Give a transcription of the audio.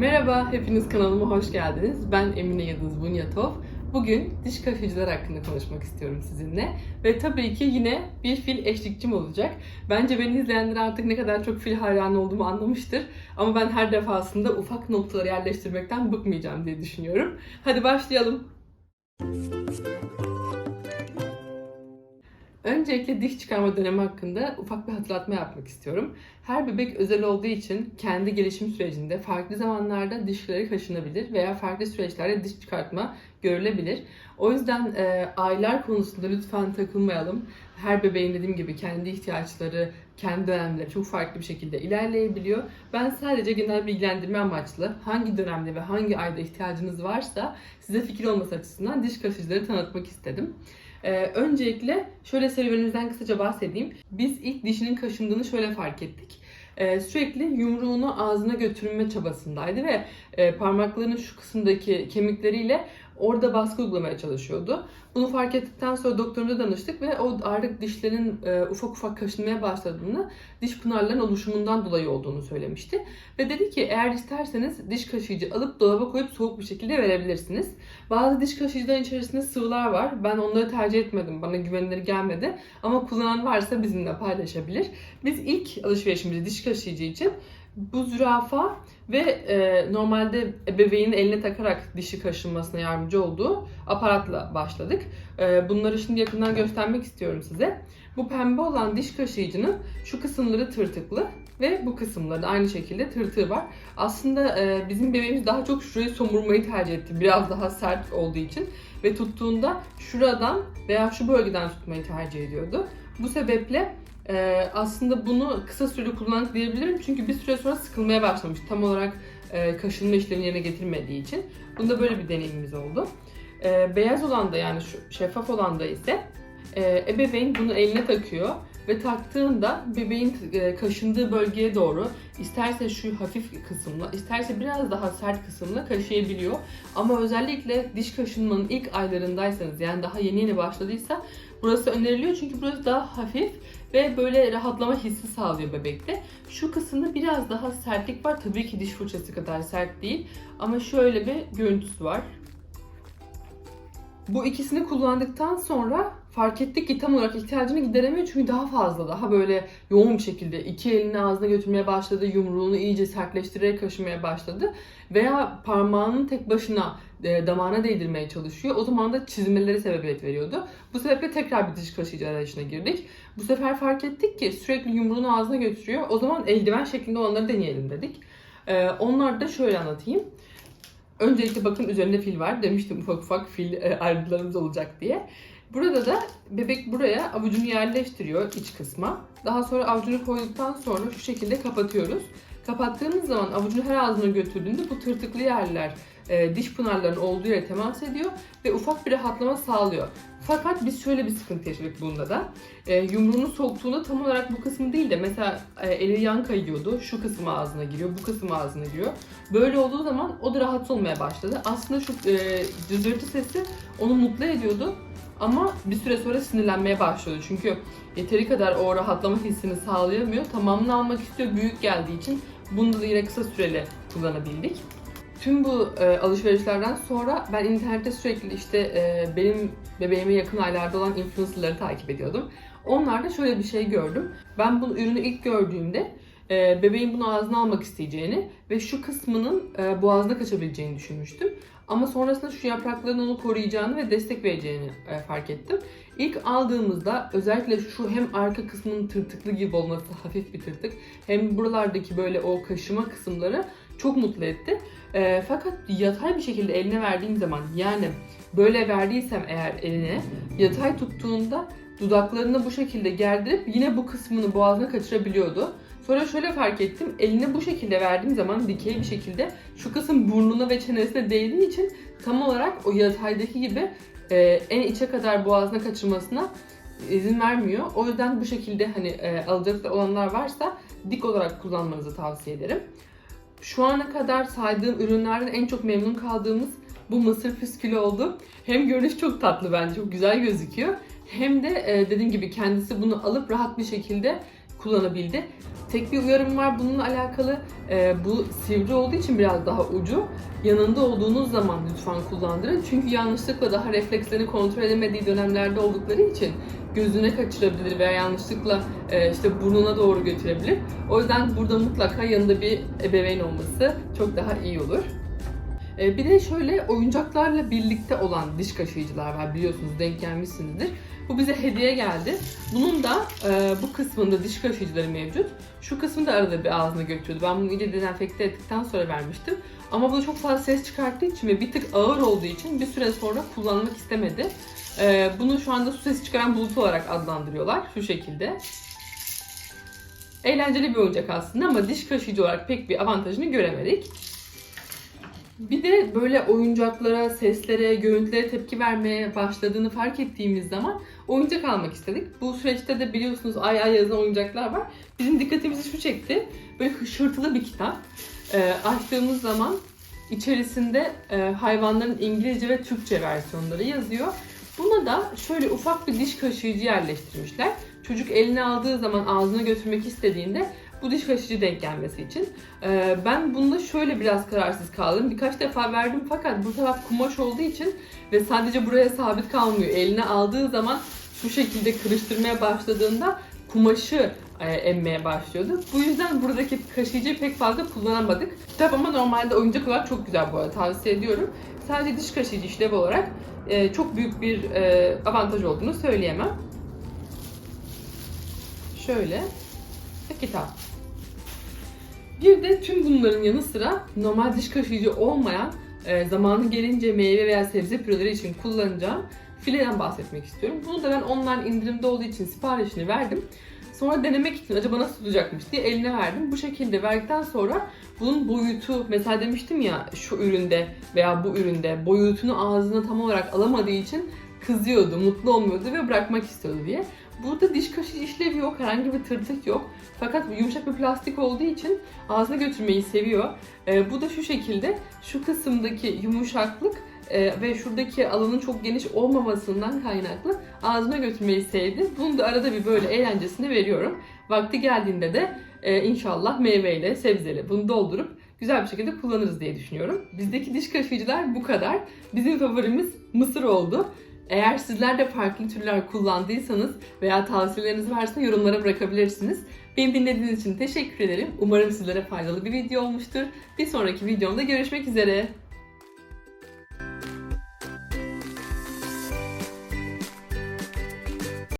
Merhaba, hepiniz kanalıma hoş geldiniz. Ben Emine Yıldız Bunyatov. Bugün diş kaşıcılar hakkında konuşmak istiyorum sizinle. Ve tabii ki yine bir fil eşlikçim olacak. Bence beni izleyenler artık ne kadar çok fil hayranı olduğumu anlamıştır. Ama ben her defasında ufak noktaları yerleştirmekten bıkmayacağım diye düşünüyorum. Hadi başlayalım. Öncelikle diş çıkarma dönemi hakkında ufak bir hatırlatma yapmak istiyorum. Her bebek özel olduğu için kendi gelişim sürecinde farklı zamanlarda dişleri kaşınabilir veya farklı süreçlerde diş çıkartma görülebilir. O yüzden e, aylar konusunda lütfen takılmayalım. Her bebeğin dediğim gibi kendi ihtiyaçları, kendi dönemleri çok farklı bir şekilde ilerleyebiliyor. Ben sadece genel bilgilendirme amaçlı hangi dönemde ve hangi ayda ihtiyacınız varsa size fikir olması açısından diş kaşıcıları tanıtmak istedim. Ee, öncelikle şöyle serüvenimizden kısaca bahsedeyim. Biz ilk dişinin kaşındığını şöyle fark ettik. Ee, sürekli yumruğunu ağzına götürme çabasındaydı ve e, parmaklarının şu kısımdaki kemikleriyle orada baskı uygulamaya çalışıyordu. Bunu fark ettikten sonra doktorumuza danıştık ve o artık dişlerin e, ufak ufak kaşınmaya başladığını, diş pınarlarının oluşumundan dolayı olduğunu söylemişti. Ve dedi ki eğer isterseniz diş kaşıyıcı alıp dolaba koyup soğuk bir şekilde verebilirsiniz. Bazı diş kaşıyıcıların içerisinde sıvılar var. Ben onları tercih etmedim. Bana güvenilir gelmedi. Ama kullanan varsa bizimle paylaşabilir. Biz ilk alışverişimizi diş kaşıyıcı için bu zürafa ve e, normalde ebeveynin eline takarak dişi kaşınmasına yardımcı olduğu aparatla başladık. E, bunları şimdi yakından göstermek istiyorum size. Bu pembe olan diş kaşıyıcının şu kısımları tırtıklı ve bu kısımları da aynı şekilde tırtığı var. Aslında e, bizim bebeğimiz daha çok şurayı somurmayı tercih etti. Biraz daha sert olduğu için ve tuttuğunda şuradan veya şu bölgeden tutmayı tercih ediyordu. Bu sebeple ee, aslında bunu kısa süreli kullandık diyebilirim çünkü bir süre sonra sıkılmaya başlamış tam olarak e, kaşınma işlemini yerine getirmediği için. Bunda böyle bir deneyimimiz oldu. Ee, beyaz olan da yani şu şeffaf olan da ise e, ebeveyn bunu eline takıyor ve taktığında bebeğin e, kaşındığı bölgeye doğru isterse şu hafif kısımla isterse biraz daha sert kısımla kaşıyabiliyor. Ama özellikle diş kaşınmanın ilk aylarındaysanız yani daha yeni yeni başladıysa burası öneriliyor çünkü burası daha hafif ve böyle rahatlama hissi sağlıyor bebekte. Şu kısımda biraz daha sertlik var. Tabii ki diş fırçası kadar sert değil ama şöyle bir görüntüsü var. Bu ikisini kullandıktan sonra fark ettik ki tam olarak ihtiyacını gideremiyor çünkü daha fazla, daha böyle yoğun bir şekilde iki elini ağzına götürmeye başladı, yumruğunu iyice sertleştirerek kaşımaya başladı veya parmağının tek başına e, damağına değdirmeye çalışıyor. O zaman da çizmeleri sebebiyet veriyordu. Bu sebeple tekrar bir diş kaşıyıcı arayışına girdik. Bu sefer fark ettik ki sürekli yumruğunu ağzına götürüyor. O zaman eldiven şeklinde olanları deneyelim dedik. E, onları da şöyle anlatayım. Öncelikle bakın üzerinde fil var. Demiştim ufak ufak fil e, ayrıntılarımız olacak diye. Burada da bebek buraya avucunu yerleştiriyor iç kısma. Daha sonra avucunu koyduktan sonra şu şekilde kapatıyoruz. Kapattığımız zaman avucunu her ağzına götürdüğünde bu tırtıklı yerler e, diş pınarlarının olduğu yere temas ediyor ve ufak bir rahatlama sağlıyor. Fakat biz şöyle bir sıkıntı yaşadık bunda da. E, yumruğunu soktuğunda tam olarak bu kısmı değil de mesela e, eli yan kayıyordu. Şu kısım ağzına giriyor, bu kısım ağzına giriyor. Böyle olduğu zaman o da rahatsız olmaya başladı. Aslında şu e, cızırtı sesi onu mutlu ediyordu. Ama bir süre sonra sinirlenmeye başlıyordu. Çünkü yeteri kadar o rahatlama hissini sağlayamıyor. Tamamını almak istiyor büyük geldiği için. Bunu da yine kısa süreli kullanabildik. Tüm bu e, alışverişlerden sonra ben internette sürekli işte e, benim bebeğime yakın aylarda olan influencerları takip ediyordum. Onlarda şöyle bir şey gördüm. Ben bu ürünü ilk gördüğümde e, bebeğin bunu ağzına almak isteyeceğini ve şu kısmının e, boğazına kaçabileceğini düşünmüştüm. Ama sonrasında şu yaprakların onu koruyacağını ve destek vereceğini e, fark ettim. İlk aldığımızda özellikle şu hem arka kısmının tırtıklı gibi olması hafif bir tırtık hem buralardaki böyle o kaşıma kısımları çok mutlu etti. E, fakat yatay bir şekilde eline verdiğim zaman yani böyle verdiysem eğer eline yatay tuttuğunda dudaklarını bu şekilde gerdirip yine bu kısmını boğazına kaçırabiliyordu. Sonra şöyle fark ettim. Elini bu şekilde verdiğim zaman dikey bir şekilde şu kısım burnuna ve çenesine değdiği için tam olarak o yataydaki gibi e, en içe kadar boğazına kaçırmasına izin vermiyor. O yüzden bu şekilde hani e, alacak olanlar varsa dik olarak kullanmanızı tavsiye ederim. Şu ana kadar saydığım ürünlerden en çok memnun kaldığımız bu mısır püskülü oldu. Hem görünüş çok tatlı bence, çok güzel gözüküyor. Hem de e, dediğim gibi kendisi bunu alıp rahat bir şekilde kullanabildi. Tek bir uyarım var bununla alakalı. Ee, bu sivri olduğu için biraz daha ucu. Yanında olduğunuz zaman lütfen kullandırın. Çünkü yanlışlıkla daha reflekslerini kontrol edemediği dönemlerde oldukları için gözüne kaçırabilir veya yanlışlıkla e, işte burnuna doğru götürebilir. O yüzden burada mutlaka yanında bir ebeveyn olması çok daha iyi olur. E, Bir de şöyle oyuncaklarla birlikte olan diş kaşıyıcılar var biliyorsunuz denk gelmişsinizdir. Bu bize hediye geldi. Bunun da e, bu kısmında diş kaşıyıcıları mevcut. Şu kısmı da arada bir ağzına götürüyordu. Ben bunu iyice dezenfekte ettikten sonra vermiştim. Ama bu da çok fazla ses çıkarttığı için ve bir tık ağır olduğu için bir süre sonra kullanmak istemedi. E, bunu şu anda su sesi çıkaran bulut olarak adlandırıyorlar. Şu şekilde. Eğlenceli bir oyuncak aslında ama diş kaşıyıcı olarak pek bir avantajını göremedik. Bir de böyle oyuncaklara, seslere, görüntülere tepki vermeye başladığını fark ettiğimiz zaman oyuncak almak istedik. Bu süreçte de biliyorsunuz ay ay yazan oyuncaklar var. Bizim dikkatimizi şu çekti. Böyle hışırtılı bir kitap. Ee, açtığımız zaman içerisinde e, hayvanların İngilizce ve Türkçe versiyonları yazıyor. Buna da şöyle ufak bir diş kaşıyıcı yerleştirmişler. Çocuk eline aldığı zaman ağzına götürmek istediğinde bu diş kaşıcı denk gelmesi için. Ee, ben bunda şöyle biraz kararsız kaldım. Birkaç defa verdim fakat bu taraf kumaş olduğu için ve sadece buraya sabit kalmıyor. Eline aldığı zaman şu şekilde kırıştırmaya başladığında kumaşı e, emmeye başlıyordu. Bu yüzden buradaki kaşıyıcıyı pek fazla kullanamadık. Kitap ama normalde oyuncak olarak çok güzel bu arada tavsiye ediyorum. Sadece diş kaşıyıcı işlev olarak e, çok büyük bir e, avantaj olduğunu söyleyemem. Şöyle ve kitap. Bir de tüm bunların yanı sıra normal diş kaşıyıcı olmayan zamanı gelince meyve veya sebze püreleri için kullanacağım fileden bahsetmek istiyorum. Bunu da ben online indirimde olduğu için siparişini verdim. Sonra denemek için acaba nasıl tutacakmış diye eline verdim. Bu şekilde verdikten sonra bunun boyutu mesela demiştim ya şu üründe veya bu üründe boyutunu ağzına tam olarak alamadığı için kızıyordu, mutlu olmuyordu ve bırakmak istiyordu diye. Burada diş kaşıcı işlevi yok, herhangi bir tırtık yok. Fakat yumuşak bir plastik olduğu için ağzına götürmeyi seviyor. Ee, bu da şu şekilde, şu kısımdaki yumuşaklık e, ve şuradaki alanın çok geniş olmamasından kaynaklı ağzına götürmeyi sevdi. Bunu da arada bir böyle eğlencesine veriyorum. Vakti geldiğinde de e, inşallah meyveyle, sebzeyle bunu doldurup güzel bir şekilde kullanırız diye düşünüyorum. Bizdeki diş kaşıyıcılar bu kadar. Bizim favorimiz mısır oldu. Eğer sizler de farklı türler kullandıysanız veya tavsiyeleriniz varsa yorumlara bırakabilirsiniz. Beni dinlediğiniz için teşekkür ederim. Umarım sizlere faydalı bir video olmuştur. Bir sonraki videomda görüşmek üzere.